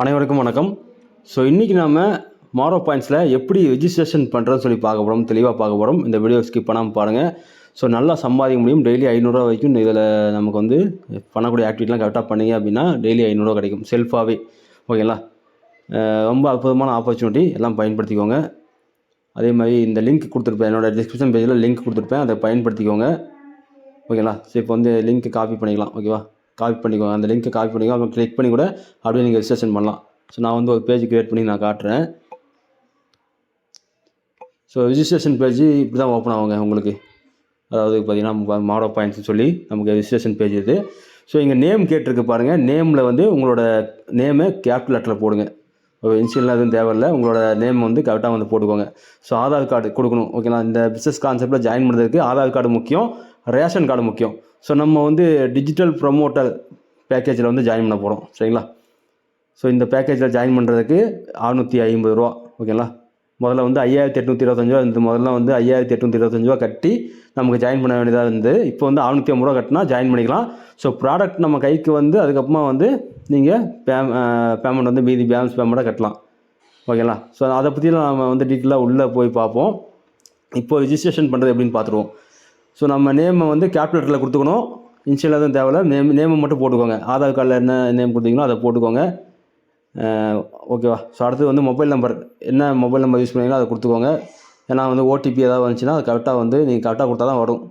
அனைவருக்கும் வணக்கம். ஸோ இன்றைக்கி நாம் மாரோ பாயிண்ட்ஸில் எப்படி ரெஜிஸ்ட்ரேஷன் பண்ணுறதுன்னு சொல்லி பார்க்க போகிறோம் தெளிவாக பார்க்க போகிறோம் இந்த வீடியோ ஸ்கிப் பண்ணாமல் பாருங்கள் ஸோ நல்லா சம்பாதிக்க முடியும். டெய்லி ஐநூறுரூவா வரைக்கும் இதில் நமக்கு வந்து பண்ணக்கூடிய ஆக்டிவிட்டிலாம் கரெக்டாக பண்ணீங்க அப்படின்னா டெய்லி ஐநூறுரூவா கிடைக்கும். செல்ஃபாகவே ஓகேங்களா ரொம்ப அற்புதமான ஆப்பர்ச்சுனிட்டி எல்லாம் பயன்படுத்திக்கோங்க. அதே மாதிரி இந்த லிங்க் கொடுத்துருப்பேன். என்னோடய டிஸ்கிரிப்ஷன் பேஜில் லிங்க் கொடுத்துருப்பேன். அதை பயன்படுத்திக்கோங்க. ஓகேங்களா ஸோ இப்போ வந்து லிங்க் காப்பி பண்ணிக்கலாம். ஓகேவா காப்பி பண்ணிக்கோங்க அந்த லிங்க்கை காப்பி பண்ணிக்கோ. அப்புறம் கிளிக் பண்ணி கூட அப்படியே நீங்கள் ரிஜிஸ்ட்ரேஷன் பண்ணலாம். ஸோ நான் வந்து ஒரு பேஜ் க்ரியேட் பண்ணி நான் காட்டுறேன். ஸோ ரிஜிஸ்ட்ரேஷன் பேஜ் இப்படி தான் ஓப்பன் ஆகுங்க உங்களுக்கு. அதாவது பார்த்தீங்கன்னா மாடோ பாயிண்ட்ஸ் சொல்லி நமக்கு ரிஜிஸ்ட்ரேஷன் பேஜ் இது. ஸோ இங்கே நேம் கேட்டிருக்கு பாருங்கள் நேமில் வந்து உங்களோட நேமை கேபிட்டல் லெட்டரில் போடுங்க. இன்சியல்லாம் எதுவும் தேவையில்லை. உங்களோட நேம் வந்து கரெக்டாக வந்து போட்டுக்கோங்க. ஸோ ஆதார் கார்டு கொடுக்கணும். ஓகேங்களா இந்த பிஸ்னஸ் கான்செப்ட்டில் ஜாயின் பண்ணுறதுக்கு ஆதார் கார்டு முக்கியம். ரேஷன் கார்டு முக்கியம். ஸோ நம்ம வந்து டிஜிட்டல் ப்ரொமோட்டர் பேக்கேஜில் வந்து ஜாயின் பண்ண போகிறோம் சரிங்களா? ஸோ இந்த பேக்கேஜில் ஜாயின் பண்ணுறதுக்கு அறுநூற்றி ஐம்பது ரூபா. ஓகேங்களா முதல்ல வந்து ஐயாயிரத்தி எட்நூற்றி இருபத்தஞ்சு ரூபா. இந்த முதல்ல வந்து ஐயாயிரத்தி எட்நூற்றி இருபத்தஞ்சு ரூபா கட்டி நமக்கு ஜாயின் பண்ண வேண்டியதாக இருந்து இப்போ வந்து அறுநூற்றி ஐம்பது ரூபா கட்டினா ஜாயின் பண்ணிக்கலாம். ஸோ ப்ராடக்ட் நம்ம கைக்கு வந்து அதுக்கப்புறமா வந்து நீங்கள் பே பேமெண்ட் வந்து மீதி பேலன்ஸ் பேமெண்ட்டாக கட்டலாம். ஓகேங்களா ஸோ அதை பற்றிலாம் நம்ம வந்து டீட்டெயிலாக உள்ளே போய் பார்ப்போம். இப்போ ரிஜிஸ்ட்ரேஷன் பண்ணுறது எப்படின்னு பார்த்துருவோம். ஸோ நம்ம நேமை வந்து கேல்குலேட்டரில் கொடுத்துக்கணும். இன்ஷியல் எதுவும் தேவையில்ல. நேம் நேமை மட்டும் போட்டுக்கோங்க. ஆதார் கார்டில் என்ன நேம் கொடுத்தீங்களோ அதை போட்டுக்கோங்க. ஓகேவா ஸோ அடுத்து வந்து மொபைல் நம்பர் என்ன மொபைல் நம்பர் யூஸ் பண்ணீங்களோ அதை கொடுத்துக்கோங்க. ஏன்னா வந்து ஓடிபி ஏதாவது வந்துச்சுன்னா அது கரெக்டாக வந்து நீங்கள் கரெக்டாக கொடுத்தா தான் வரும்.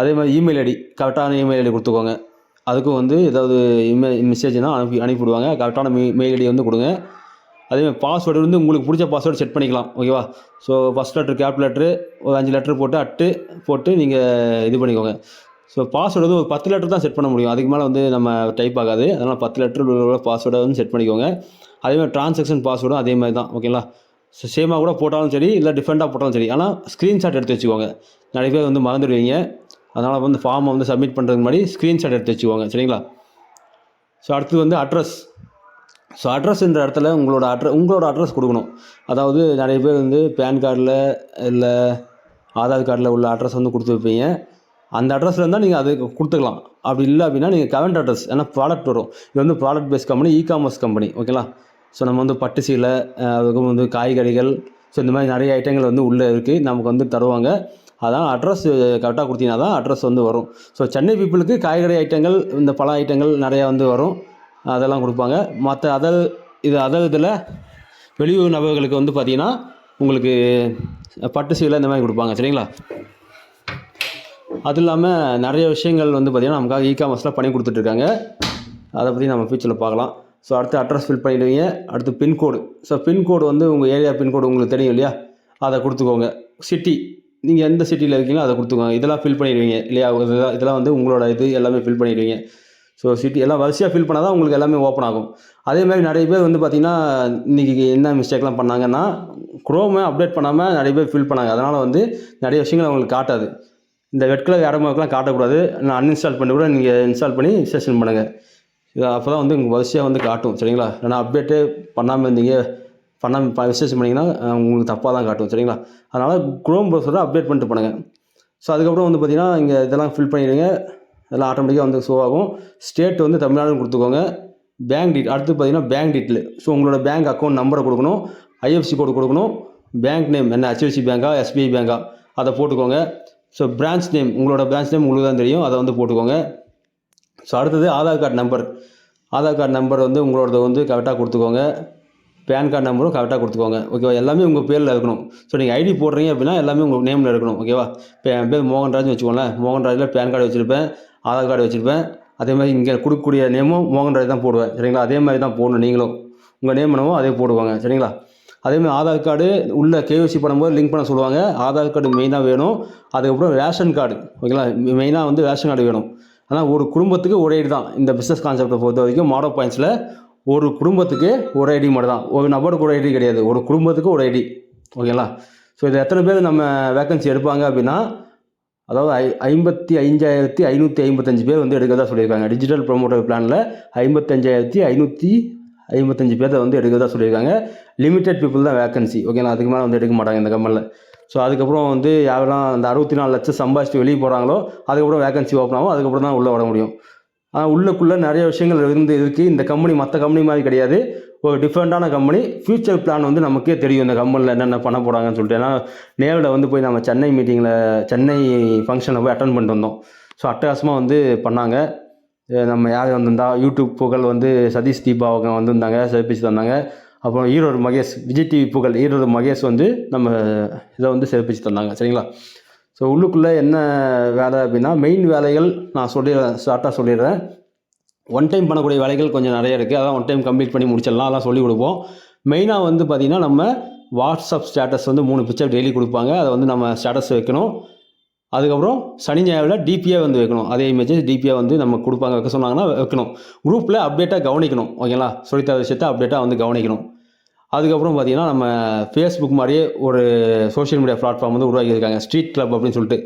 அதே மாதிரி இமெயில் ஐடி கரெக்டான இமெயில் ஐடி கொடுத்துக்கோங்க. அதுக்கும் வந்து ஏதாவது இமெயில் மெசேஜ்னால் அனுப்பி அனுப்பிவிடுவாங்க. கரெக்டான மெயில் ஐடி வந்து கொடுங்க. அதேமாதிரி பாஸ்வேர்டு வந்து உங்களுக்கு பிடிச்ச பாஸ்வேர்டு செட் பண்ணிக்கலாம் ஓகேவா so first letter cap letter ஒரு அஞ்சு லெட்ரு போட்டு அட்டு போட்டு நீங்கள் இது பண்ணிக்கோங்க. ஸோ பாஸ்வேர்டு வந்து ஒரு பத்து லெட்டர் தான் செட் பண்ண முடியும். அதுக்கு மேலே வந்து நம்ம டைப் ஆகாது. அதனால் பத்து லெட்டர் உள்ள பாஸ்வேர்டை வந்து செட் பண்ணிக்கோங்க. அதேமாதிரி ட்ரான்சாக்ஷன் பாஸ்வேர்டும் அதே மாதிரி தான் ஓகேங்களா ஸோ சேமாக கூட போட்டாலும் சரி இல்லை டிஃப்ரெண்ட்டாக போட்டாலும் சரி. ஆனால் ஸ்க்ரீன்ஷாட் எடுத்து வச்சுக்கோங்க. நிறைய பேர் வந்து மறந்துடுவீங்க. அதனால் வந்து ஃபார்மை வந்து சப்மிட் பண்ணுறதுக்கு முன்னாடி ஸ்க்ரீன்ஷாட் எடுத்து வச்சுக்கோங்க சரிங்களா? ஸோ அடுத்து வந்து அட்ரஸ் ஸோ அட்ரஸ்ன்ற இடத்துல உங்களோட அட்ரஸ் உங்களோட அட்ரஸ் கொடுக்கணும். அதாவது நிறைய பேர் வந்து பேன் கார்டில் இல்லை ஆதார் கார்டில் உள்ள அட்ரஸ் வந்து கொடுத்து வைப்பீங்க. அந்த அட்ரஸில் இருந்தால் நீங்கள் அது கொடுத்துக்கலாம். அப்படி இல்லை அப்படின்னா நீங்கள் கரண்ட் அட்ரஸ் ஏன்னா ப்ராடக்ட் வரும். இது வந்து product base company e commerce company ஓகேங்களா ஸோ நம்ம வந்து பட்டு சீலை அஹ் அதுக்கப்புறம் வந்து காய்கறிகள் ஸோ இந்த மாதிரி நிறைய ஐட்டங்கள் வந்து உள்ளே இருக்குது நமக்கு வந்து தருவாங்க. அதான் அட்ரஸ் கரெக்டாக கொடுத்தீங்கன்னா தான் அட்ரஸ் வந்து வரும். ஸோ சென்னை பீப்புளுக்கு காய்கறி ஐட்டங்கள் இந்த பழ ஐட்டங்கள் நிறையா வந்து வரும். அதெல்லாம் கொடுப்பாங்க. மற்ற அதர் இது அதர் இதில் வெளியூர் நபர்களுக்கு வந்து பார்த்தீங்கன்னா உங்களுக்கு பட்டு சீலை இந்த மாதிரி கொடுப்பாங்க. சரிங்களா? அது இல்லாமல் நிறைய விஷயங்கள் வந்து பார்த்திங்கன்னா நமக்காக இ காமர்ஸில் பண்ணி கொடுத்துட்ருக்காங்க அதை பற்றி நம்ம ஃபியூச்சரில் பார்க்கலாம். ஸோ அடுத்து அட்ரஸ் ஃபில் பண்ணிடுவீங்க. அடுத்து பின்கோடு ஸோ பின்கோடு வந்து உங்கள் ஏரியா பின்கோடு உங்களுக்கு தெரியும் இல்லையா? அதை கொடுத்துக்கோங்க. சிட்டி நீங்கள் எந்த சிட்டியில் இருக்கீங்களோ அதை கொடுத்துக்கோங்க. இதெல்லாம் ஃபில் பண்ணிடுவீங்க இல்லையா? இதெல்லாம் இதெல்லாம் வந்து உங்களோட இது எல்லாமே ஃபில் பண்ணிடுவீங்க. ஸோ சிட்டி எல்லாம் வரிசையாக ஃபில் பண்ணால் தான் உங்களுக்கு எல்லாமே ஓப்பன் ஆகும். அதே மாதிரி நிறைய பேர் வந்து பார்த்திங்கன்னா இன்றைக்கி என்ன மிஸ்டேக்லாம் பண்ணாங்கன்னா குரோமை அப்டேட் பண்ணாமல் நிறைய பேர் ஃபில் பண்ணாங்க. அதனால் வந்து நிறைய விஷயங்கள் அவங்களுக்கு காட்டாது. இந்த ரெட் கலர் இடமாக்கெலாம் காட்டக்கூடாது. நான் அன்இன்ஸ்டால் பண்ணி கூட நீங்கள் இன்ஸ்டால் பண்ணி இன்ஸ்டேஷன் பண்ணுங்கள் இது அப்போ தான் வந்து உங்கள் வரிசையாக வந்து காட்டும். சரிங்களா? ஏன்னா அப்டேட்டே பண்ணாமல் இருந்தீங்க பண்ணாமல் விசேஷம் பண்ணிங்கன்னா உங்களுக்கு தப்பாக தான் காட்டும். சரிங்களா? அதனால் குரோம் ப்ரௌசரை அப்டேட் பண்ணிட்டு பண்ணுங்கள் ஸோ அதுக்கப்புறம் வந்து பார்த்தீங்கன்னா இங்கே இதெல்லாம் ஃபில் பண்ணிடுங்க. அதெல்லாம் ஆட்டோமேட்டிக்காக வந்து ஷோ ஆகும். ஸ்டேட் வந்து தமிழ்நாடுன்னு கொடுத்துக்கோங்க. பேங்க் டீட் அடுத்து பார்த்தீங்கன்னா பேங்க் டீட்டெயில் ஸோ உங்களோட பேங்க் அக்கௌண்ட் நம்பரை கொடுக்கணும். ஐஎஃப்சி கோடு கொடுக்கணும். பேங்க் நேம் என்ன? ஹெச்டிஎஃப்சி பேங்க்கா எஸ்பிஐ பேங்க்கா அதை போட்டுக்கோங்க. ஸோ பிரான்ச் நேம் உங்களோட பிரான்ச் நேம் உங்களுக்கு தான் தெரியும். அதை வந்து போட்டுக்கோங்க. ஸோ அடுத்தது Aadhaar card number Aadhaar card number வந்து உங்களோடது வந்து கரெக்டாக கொடுத்துக்கோங்க. பேன் கார்டு நம்பரும் கரெக்டாக கொடுத்துக்கோங்க. ஓகேவா எல்லாமே உங்கள் பேரில் இருக்கணும். ஸோ நீங்கள் ஐடி போடுறீங்க அப்படின்னா எல்லாமே உங்கள் நேமில் இருக்கணும். ஓகேவா இப்போ என் பேர் மோகன்ராஜ்னு வச்சுக்கோங்களேன். மோகன்ராஜில் பேன் கார்டு வச்சுருப்பேன். ஆதார் கார்டு வச்சுருப்பேன். அதே மாதிரி இங்கே கொடுக்கக்கூடிய நேமும் மோகன்ராஜ் தான் போடுவேன். சரிங்களா? அதே மாதிரி தான் போடணும் நீங்களும். உங்கள் நேம் என்னவோ அதே போடுவாங்க. சரிங்களா? அதேமாதிரி ஆதார் கார்டு உள்ளே கேஒசி பண்ணும்போது லிங்க் பண்ண சொல்லுவாங்க. ஆதார் கார்டு மெயினாக வேணும். அதுக்கப்புறம் ரேஷன் கார்டு ஓகேங்களா மெயினாக வந்து ரேஷன் கார்டு வேணும். ஆனால் ஒரு குடும்பத்துக்கு ஒரே தான். இந்த பிஸ்னஸ் கான்செப்டை பொறுத்த வரைக்கும் மாடோ பாயிண்ட்ஸில் ஒரு குடும்பத்துக்கு ஒரு ஐடி மட்டும் தான் ஒரு நபருக்கு ஒரு ஐடி கிடையாது. ஒரு குடும்பத்துக்கு ஒரு ஐடி. ஓகேங்களா? ஸோ இது எத்தனை பேர் நம்ம வேக்கன்சி எடுப்பாங்க அப்படின்னா அதாவது ஐ ஐம்பத்தி ஐந்தாயிரத்தி ஐநூற்றி ஐம்பத்தஞ்சு பேர் வந்து எடுக்கிறதா சொல்லியிருக்காங்க. டிஜிட்டல் ப்ரொமோட்டர் பிளானில் ஐம்பத்தஞ்சாயிரத்தி ஐநூற்றி ஐம்பத்தஞ்சு பேர்த்த வந்து எடுக்கிறதா சொல்லியிருக்காங்க. லிமிடெட் பீப்புள் தான் வேக்கன்சி ஓகேங்களா? அதுக்கு மேலே வந்து எடுக்க மாட்டாங்க இந்த கம்பெனியில் ஸோ அதுக்கப்புறம் வந்து யாரெல்லாம் அந்த அறுபத்தி நாலு லட்சம் சம்பாதிச்சுட்டு வெளியே போகிறாங்களோ அதுக்கப்புறம் வேகன்சி ஓப்பன் ஆகும். அதுக்கப்புறம் தான் உள்ளே வர முடியும். உள்ளுக்குள்ளே நிறைய விஷயங்கள் இருந்து இருக்குது இந்த கம்பெனி மற்ற கம்பெனி மாதிரி கிடையாது. ஒரு டிஃப்ரெண்ட்டான கம்பெனி ஃப்யூச்சர் பிளான் வந்து நமக்கே தெரியும் இந்த கம்பெனியில் என்னென்ன பண்ண போகிறாங்கன்னு சொல்லிட்டு. ஏன்னா நேரில் வந்து போய் நம்ம சென்னை மீட்டிங்கில் சென்னை ஃபங்க்ஷனில் போய் அட்டன் பண்ணிட்டு வந்தோம். ஸோ அட்டகாசமாக வந்து பண்ணாங்க. நம்ம யார் வந்திருந்தா? யூடியூப் புகழ் வந்து சதீஷ் தீபா அவங்க வந்திருந்தாங்க சிறப்பிச்சு தந்தாங்க. அப்புறம் ஈரோடு மகேஷ் விஜய் டிவி புகழ் ஈரோடு மகேஷ் வந்து நம்ம இதை வந்து சிறப்பிச்சு தந்தாங்க. சரிங்களா? ஸோ உள்ளுக்குள்ளே என்ன வேலை அப்படின்னா மெயின் வேலைகள் நான் சொல்லிடுறேன் ஷார்ட்டாக சொல்லிடுறேன். ஒன் டைம் பண்ணக்கூடிய வேலைகள் கொஞ்சம் நிறைய இருக்குது அதான் ஒன் டைம் கம்ப்ளீட் பண்ணி முடிச்சிடலாம். அதெல்லாம் சொல்லிக் கொடுப்போம். மெயினாக வந்து பார்த்திங்கன்னா நம்ம வாட்ஸ்அப் ஸ்டேட்டஸ் வந்து மூணு பிக்சர் டெய்லி கொடுப்பாங்க. அதை வந்து நம்ம ஸ்டேட்டஸ் வைக்கணும். அதுக்கப்புறம் சனி ஞாயிறில் டிபிஏ வந்து வைக்கணும். அதே இமேஜஸ் டிபிஏ வந்து நம்ம கொடுப்பாங்க. வைக்க சொன்னாங்கன்னா வைக்கணும். குரூப்பில் அப்டேட்டாக கவனிக்கணும். ஓகேங்களா சொல்லித்தர விஷயத்தை அப்டேட்டாக வந்து கவனிக்கணும். அதுக்கப்புறம் பார்த்தீங்கன்னா நம்ம ஃபேஸ்புக் மாதிரியே ஒரு சோஷியல் மீடியா பிளாட்ஃபார்ம் வந்து உருவாக்கியிருக்காங்க. ஸ்ட்ரீட் கிளப் அப்படின்னு சொல்லிட்டு.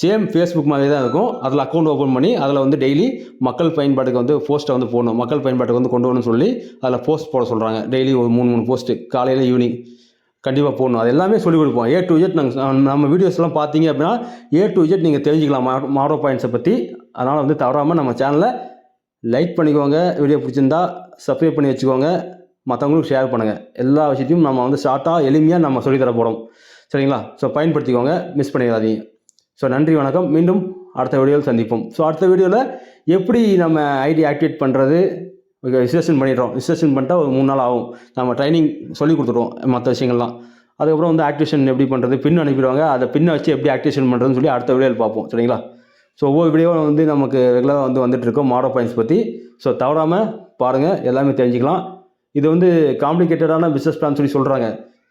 சேம் ஃபேஸ்புக் மாதிரி தான் இருக்கும். அதில் அக்கௌண்ட் ஓப்பன் பண்ணி அதில் வந்து டெய்லி மக்கள் பயன்பாட்டுக்கு வந்து போஸ்ட்டை வந்து போடணும். மக்கள் பயன்பாட்டுக்கு வந்து கொண்டு வரணும்னு சொல்லி அதில் போஸ்ட் போட சொல்கிறாங்க டெய்லி ஒரு மூணு மூணு போஸ்ட்டு காலையில் ஈவினிங் கண்டிப்பாக போடணும். அது எல்லாமே சொல்லிக் கொடுப்போம். ஏ டு இஜெட் நாங்கள் நம்ம வீடியோஸ்லாம் பார்த்தீங்க அப்படின்னா ஏ டு இஜெட் நீங்கள் தெரிஞ்சுக்கலாம். மா மாடோ பாயிண்ட்ஸை பற்றி அதனால் வந்து தவறாமல் நம்ம சேனலை லைக் பண்ணிக்கோங்க. வீடியோ பிடிச்சிருந்தா சப்ஸ்கிரைப் பண்ணி வச்சுக்கோங்க. மற்றவங்களுக்கு ஷேர் பண்ணுங்கள் எல்லா விஷயத்தையும் நம்ம வந்து ஷார்ட்டாக எளிமையாக நம்ம சொல்லித்தர போகிறோம் சரிங்களா? ஸோ பயன்படுத்திக்கோங்க. மிஸ் பண்ணிடாதீங்க. ஸோ நன்றி வணக்கம். மீண்டும் அடுத்த வீடியோவில் சந்திப்போம். ஸோ அடுத்த வீடியோவில் எப்படி நம்ம ஐடி ஆக்டிவேட் பண்ணுறது ரிசர்ஷன் பண்ணிடுறோம். ரிசர்ஷன் பண்ணிட்டா ஒரு மூணு நாள் ஆகும். நம்ம ட்ரைனிங் சொல்லி கொடுத்துருவோம் மற்ற விஷயங்கள்லாம். அதுக்கப்புறம் வந்து ஆக்டிவேஷன் எப்படி பண்ணுறது பின் அனுப்பிடுவாங்க. அதை பின்னை வச்சு எப்படி ஆக்டிவேஷன் பண்ணுறதுன்னு சொல்லி அடுத்த வீடியோவில் பார்ப்போம். சரிங்களா? ஸோ ஒவ்வொரு வீடியோ வந்து நமக்கு ரெகுலராக வந்து வந்துட்டு இருக்கோம். மாடோ பாயிண்ட்ஸ் பற்றி ஸோ தவறாமல் பாருங்கள் எல்லாமே தெரிஞ்சுக்கலாம். இது வந்து காம்ப்ளிகேட்டடான பிஸ்னஸ் பிளான் சொல்லி சொல்கிறாங்க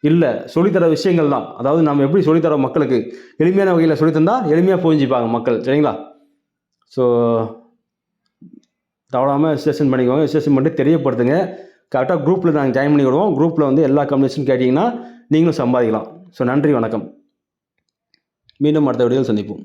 இல்லை சொல்லித்தர விஷயங்கள் தான். அதாவது நம்ம எப்படி சொல்லித்தரோம் மக்களுக்கு? எளிமையான வகையில் சொல்லித்தந்தா எளிமையாக புரிஞ்சுப்பாங்க மக்கள். சரிங்களா? ஸோ தவறாமல் ரிஜிஸ்ட்ரேஷன் பண்ணிக்கோங்க. ரிஜிஸ்ட்ரேஷன் பண்ணி தெரியப்படுத்துங்க. கரெக்டாக குரூப்பில் நாங்கள் ஜாயின் பண்ணி விடுவோம் குரூப்பில் வந்து எல்லா கம்யூனிகேஷன் கேட்டிங்கன்னா நீங்களும் சம்பாதிக்கலாம். ஸோ நன்றி வணக்கம். மீண்டும் அடுத்த வீடியோவில் சந்திப்போம்.